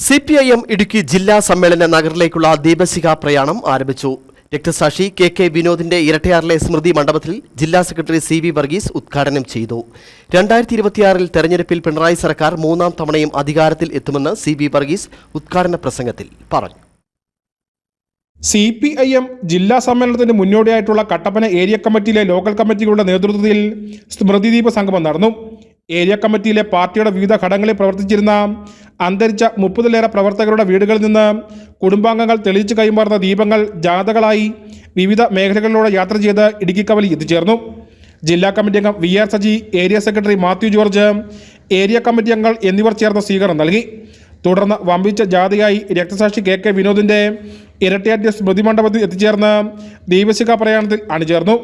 C P I M Idukki ജില്ലാ സമ്മേളന നഗറിലേക്കുള്ള ദീപശിഖ പ്രയാണം ആരംഭിച്ചു. രക്തസാക്ഷി കെ കെ വിനോദിന്റെ ഇരട്ടയാറിലെ സ്മൃതി മണ്ഡപത്തിൽ ജില്ലാ സെക്രട്ടറി സി വി വർഗീസ് ഉദ്ഘാടനം ചെയ്തു. രണ്ടായിരത്തി ഇരുപത്തിയാറിൽ തെരഞ്ഞെടുപ്പിൽ പിണറായി സർക്കാർ മൂന്നാം തവണയും അധികാരത്തിൽ എത്തുമെന്ന് സി വി വർഗീസ് ഉദ്ഘാടന പ്രസംഗത്തിൽ പറഞ്ഞു. സി പി ഐ എം ജില്ലാ സമ്മേളനത്തിന് മുന്നോടിയായിട്ടുള്ള കട്ടപ്പന ഏരിയ കമ്മിറ്റിയിലെ ലോക്കൽ കമ്മിറ്റികളുടെ നേതൃത്വത്തിൽ സ്മൃതിദീപ സംഗമം നടന്നു. ഏരിയ കമ്മിറ്റിയിലെ പാർട്ടിയുടെ വിവിധ ഘടകങ്ങളിൽ പ്രവർത്തിച്ചിരുന്ന അന്തരിച്ച മുപ്പതിലേറെ പ്രവർത്തകരുടെ വീടുകളിൽ നിന്ന് കുടുംബാംഗങ്ങൾ തെളിയിച്ചു കൈമാറുന്ന ദീപങ്ങൾ ജാഥകളായി വിവിധ മേഖലകളിലൂടെ യാത്ര ചെയ്ത് ഇടുക്കി കവലി എത്തിച്ചേർന്നു. ജില്ലാ കമ്മിറ്റി അംഗം V R Saji area secretary Mathew George area committee അംഗങ്ങൾ എന്നിവർ ചേർന്ന് സ്വീകരണം നൽകി. തുടർന്ന് വമ്പിച്ച ജാഥയായി രക്തസാക്ഷി കെ കെ വിനോദിന്റെ ഇരട്ടയാറ്റിയ സ്മൃതി മണ്ഡപത്തിൽ എത്തിച്ചേർന്ന് ദീപശിഖ പ്രയാണത്തിൽ അണിചേർന്നു.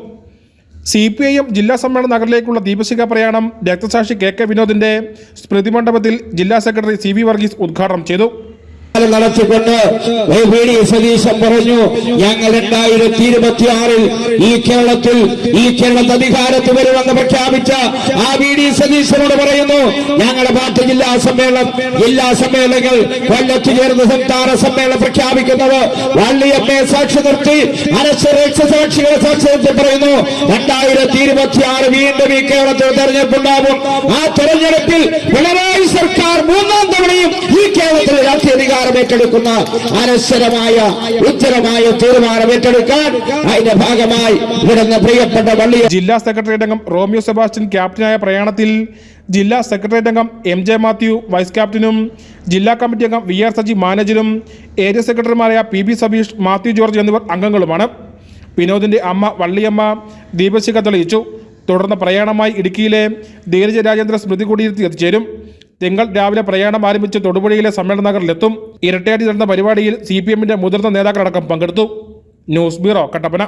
സി പി ഐ എം ജില്ലാ സമ്മേളന നഗറിലേക്കുള്ള ദീപശിഖ പ്രയാണം രക്തസാക്ഷി കെ കെ വിനോദിന്റെ സ്മൃതി മണ്ഡപത്തിൽ ജില്ലാ സെക്രട്ടറി സി വി വർഗീസ് ഉദ്ഘാടനം ചെയ്തു നടത്തിക്കൊണ്ട് സതീശം പറഞ്ഞു ഞങ്ങൾ രണ്ടായിരത്തി ഇരുപത്തി ആറിൽ ഈ കേരളത്തിൽ ഈ കേരളത്തിൽ അധികാരത്തിൽ വരുമെന്ന് പ്രഖ്യാപിച്ച ആ വി ഡി സതീശനോട് പറയുന്നു ഞങ്ങളുടെ പാർട്ടി ജില്ലാ സമ്മേളനം ജില്ലാ സമ്മേളനങ്ങൾ കൊല്ലത്ത് ചേർന്ന് സംസ്ഥാന സമ്മേളനം പ്രഖ്യാപിക്കുന്നത് വള്ളിയമ്മയെ സാക്ഷി നിർത്തി സാക്ഷികളെ സാക്ഷി നിർത്തി പറയുന്നു രണ്ടായിരത്തി ഇരുപത്തി ആറ് വീണ്ടും ഈ കേരളത്തിൽ തെരഞ്ഞെടുപ്പ് ഉണ്ടാകും ആ തെരഞ്ഞെടുപ്പിൽ പിണറായി സർക്കാർ മൂന്നാം തവണയും അധികാരം ഏറ്റെടുക്കുന്ന അനശ്വരമായ ഉത്തരമായ തീരുമാനം ഏറ്റെടുക്കാൻ അതിന്റെ ഭാഗമായി ഇവിടുന്ന് പ്രിയപ്പെട്ട വള്ളി ജില്ലാ സെക്രട്ടേറിയറ്റ് അംഗം റോമിയോ സെബാസ്റ്റ്യൻ ക്യാപ്റ്റനായ പ്രയാണത്തിൽ ജില്ലാ സെക്രട്ടേറിയറ്റ് അംഗം എം ജെ മാത്യു വൈസ് ക്യാപ്റ്റനും ജില്ലാ കമ്മിറ്റി അംഗം വി ആർ സജി മാനേജരും ഏരിയ സെക്രട്ടറിമാരായ P B Sabeesh Mathew George എന്നിവർ അംഗങ്ങളുമാണ്. വിനോദിന്റെ അമ്മ വള്ളിയമ്മ ദീപശിഖ തെളിയിച്ചു. തുടർന്ന് പ്രയാണമായി ഇടുക്കിയിലെ ധീരജ രാജേന്ദ്ര സ്മൃതി കുടീരത്തിൽ എത്തിച്ചേരും. തിങ്കൾ രാവിലെ പ്രയാണം ആരംഭിച്ച് തൊടുപുഴയിലെ സമ്മേളന നഗറിലെത്തും. ഇരട്ടയാടി നടന്ന പരിപാടിയിൽ സി പി എമ്മിന്റെ മുതിർന്ന നേതാക്കളടക്കം പങ്കെടുത്തു. News bureau Kattappana.